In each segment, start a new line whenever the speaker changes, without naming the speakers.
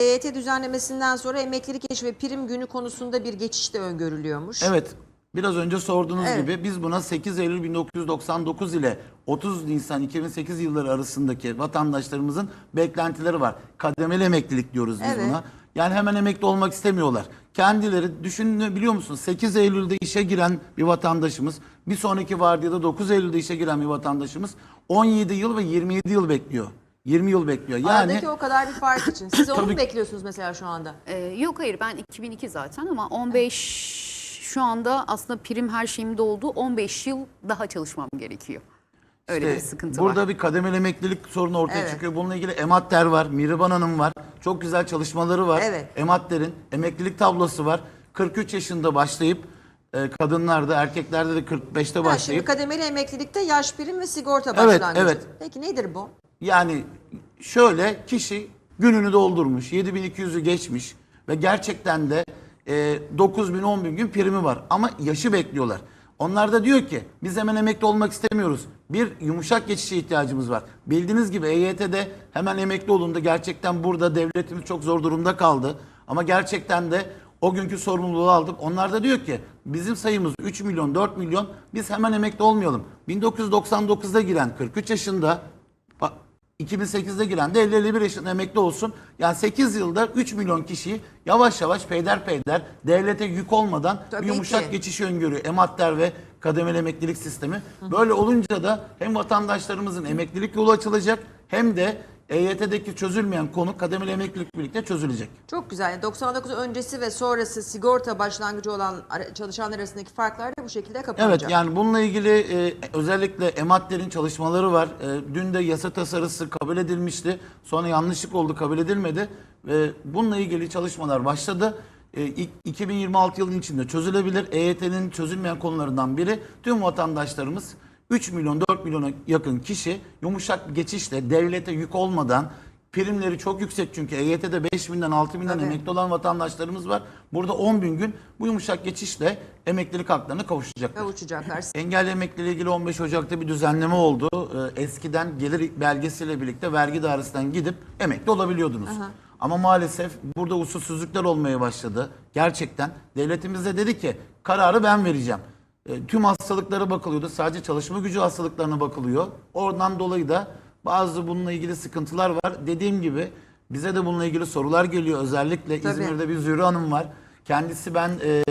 EYT düzenlemesinden sonra emeklilik yaşı ve prim günü konusunda bir geçiş de öngörülüyormuş.
Evet. Biraz önce sorduğunuz
Evet.
gibi biz buna 8 Eylül 1999 ile 30 Nisan 2008 yılları arasındaki vatandaşlarımızın beklentileri var. Kademeli emeklilik diyoruz biz
Evet.
buna. Yani hemen emekli olmak istemiyorlar. Kendileri düşünebiliyor musunuz? 8 Eylül'de işe giren bir vatandaşımız, bir sonraki vardiyada 9 Eylül'de işe giren bir vatandaşımız 17 yıl ve 27 yıl bekliyor. 20 yıl bekliyor. Yani
Aradaki o kadar bir fark için. Siz onu mu
Tabii-
bekliyorsunuz mesela şu anda?
Ee, yok hayır ben 2002 zaten ama 15 şu anda aslında prim her şeyimde oldu. 15 yıl daha çalışmam gerekiyor. Öyle
İşte
bir sıkıntı
burada
var.
bir kademeli emeklilik sorunu ortaya
Evet.
çıkıyor. Bununla ilgili Ematler var, Miriban Hanım var. Çok güzel çalışmaları var.
Evet.
Ematler'in emeklilik tablosu var. 43 yaşında başlayıp e, kadınlarda, erkeklerde de 45'te
Ha, şimdi
başlayıp
kademeli emeklilikte yaş prim ve sigorta
Evet,
başlangıcı.
evet.
Peki nedir bu?
Yani şöyle kişi gününü doldurmuş, 7200'ü geçmiş ve gerçekten de e, 9000 10000 gün primi var ama yaşı bekliyorlar. Onlar da diyor ki biz hemen emekli olmak istemiyoruz. Bir yumuşak geçişe ihtiyacımız var. Bildiğiniz gibi EYT'de hemen emekli olundu. Gerçekten burada devletimiz çok zor durumda kaldı. Ama gerçekten de o günkü sorumluluğu aldık. Onlar da diyor ki bizim sayımız 3 milyon 4 milyon biz hemen emekli olmayalım. 1999'da giren 43 yaşında 2008'de giren de 50-51 yaşında emekli olsun. Yani 8 yılda 3 milyon kişiyi yavaş yavaş peyderpeyder devlete yük olmadan
Tabii
bir yumuşak
ki.
geçişi öngörüyor. Ematler ve kademeli emeklilik sistemi. Böyle olunca da hem vatandaşlarımızın emeklilik yolu açılacak hem de EYT'deki çözülmeyen konu kademeli emeklilik birlikte çözülecek.
Çok güzel. Yani 99 öncesi ve sonrası sigorta başlangıcı olan çalışanlar arasındaki farklar da bu şekilde kapanacak.
Evet yani bununla ilgili e, özellikle EMAT'lerin çalışmaları var. E, dün de yasa tasarısı kabul edilmişti. Sonra yanlışlık oldu kabul edilmedi. Ve bununla ilgili çalışmalar başladı. E, ilk- 2026 yılının içinde çözülebilir. EYT'nin çözülmeyen konularından biri tüm vatandaşlarımız 3 milyon 4 milyona yakın kişi yumuşak bir geçişle devlete yük olmadan primleri çok yüksek çünkü EYT'de 5 binden 6 binden
Tabii.
emekli olan vatandaşlarımız var. Burada 10 bin gün bu yumuşak geçişle emeklilik haklarına kavuşacaklar.
Kavuşacaklar.
Engelli emekliliği ilgili 15 Ocak'ta bir düzenleme oldu. Ee, eskiden gelir belgesiyle birlikte vergi dairesinden gidip emekli olabiliyordunuz. Ama maalesef burada usulsüzlükler olmaya başladı. Gerçekten devletimiz de dedi ki kararı ben vereceğim. Ee, tüm hastalıklara bakılıyordu. Sadece çalışma gücü hastalıklarına bakılıyor. Oradan dolayı da bazı bununla ilgili sıkıntılar var. Dediğim gibi bize de bununla ilgili sorular geliyor. Özellikle
Tabii.
İzmir'de bir Zühre Hanım var. Kendisi ben e,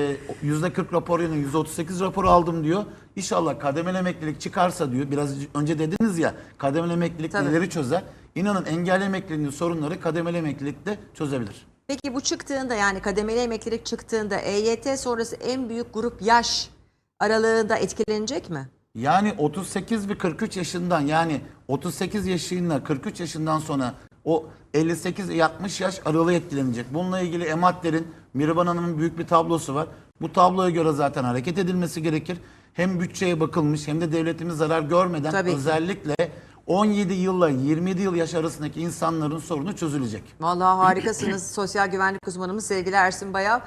%40 rapor yerine %38 rapor aldım diyor. İnşallah kademeli emeklilik çıkarsa diyor. Biraz önce dediniz ya kademeli emeklilik
Tabii.
neleri çözer? İnanın engelli emekliliğinin sorunları kademeli emeklilikte çözebilir.
Peki bu çıktığında yani kademeli emeklilik çıktığında EYT sonrası en büyük grup yaş aralığında etkilenecek mi?
Yani 38 ve 43 yaşından yani 38 yaşıyla 43 yaşından sonra o 58-60 yaş aralığı etkilenecek. Bununla ilgili Ematler'in, Miriban Hanım'ın büyük bir tablosu var. Bu tabloya göre zaten hareket edilmesi gerekir. Hem bütçeye bakılmış hem de devletimiz zarar görmeden
Tabii ki.
özellikle 17 yılla 27 yıl yaş arasındaki insanların sorunu çözülecek.
Vallahi harikasınız sosyal güvenlik uzmanımız sevgili Ersin Bayav.